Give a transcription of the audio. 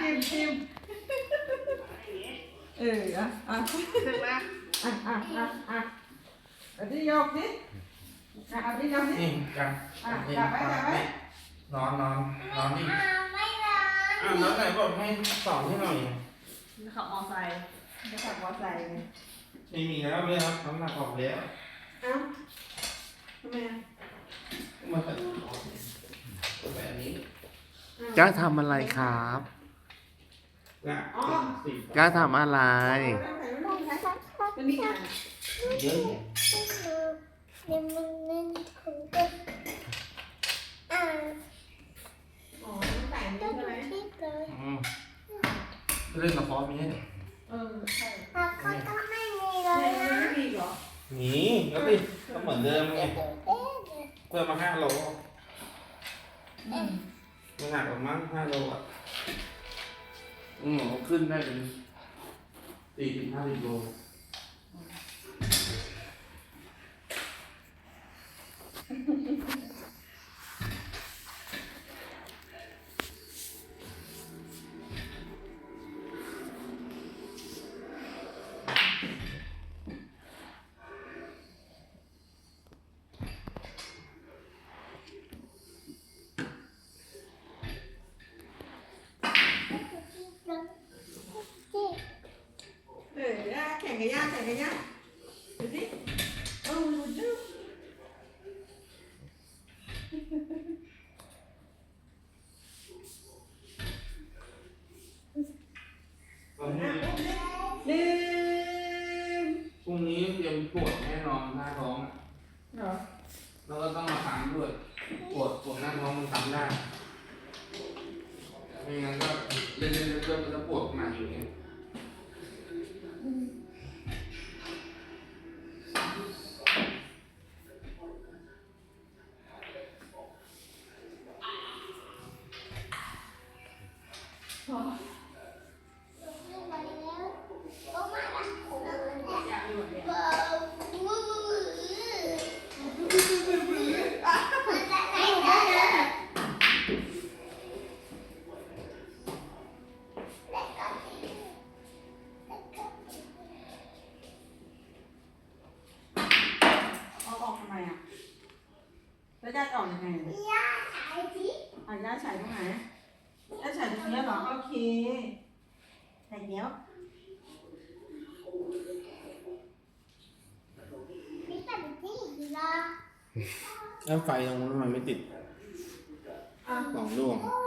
จิ้มจิ้มเอออะอะถึงแล้วอะอะอะอะเอาที่ยกดิอะเอาที่ยกดินี่กันอะนี่จับไว้จับไว้ นอนนอนนอนนี่ไม่ร้อนอะแล้วไหนบอกให้สอนให้หน่อย ขับมอไซค์จะขับมอไซค์ไงไม่มีแล้วไม่ครับน้ำหนักออกแล้วเอ้าทำไมอะมาใส่แบบนี้ก้าทำอะไรครับ ละสี่ก้าทำอะไรเอาไว้ลงใส่ไว้ลงใส่มันมีอะเยอะเดี๋ยวมันนั่นผมก็อ่าอ๋อมันใส่อันต้นี้องใช่ไหมคิดเลยอืมเล่นละครมีให้เออใช่แล้วก็ต้องไม่มีเลแม่ยไม่นะมีเหรอหนีแล้วดิก็เหมือนเดิมไงเดี๋ยวเอ๊ะเดี๋ยวเพิ่มมาห้าโลอืมน้ำหนักประมาณห้าโลอะ อืมขึ้นได้เป็นสี่ถึงห้าสิบโล งกับย่าแข่งกับย่าดูสิเออดูดูตอนนี้หนึ่งพรุ่งนี้เตรียมปวดแน่นอนหน้าท้องอะเหรอแล้วก็ต้องมาทำด้วยปวดปวดหน้าท้องมันทำได้ แล้วย่าจะออกยังไงอะอะย่าใส่ตรงไหนย่าใส่ตรงนี้เหรอ โอเคใส่เนี้ยวแล้วไฟตรงนั้นมันไม่ติดอะ สองดวงไอ้ที่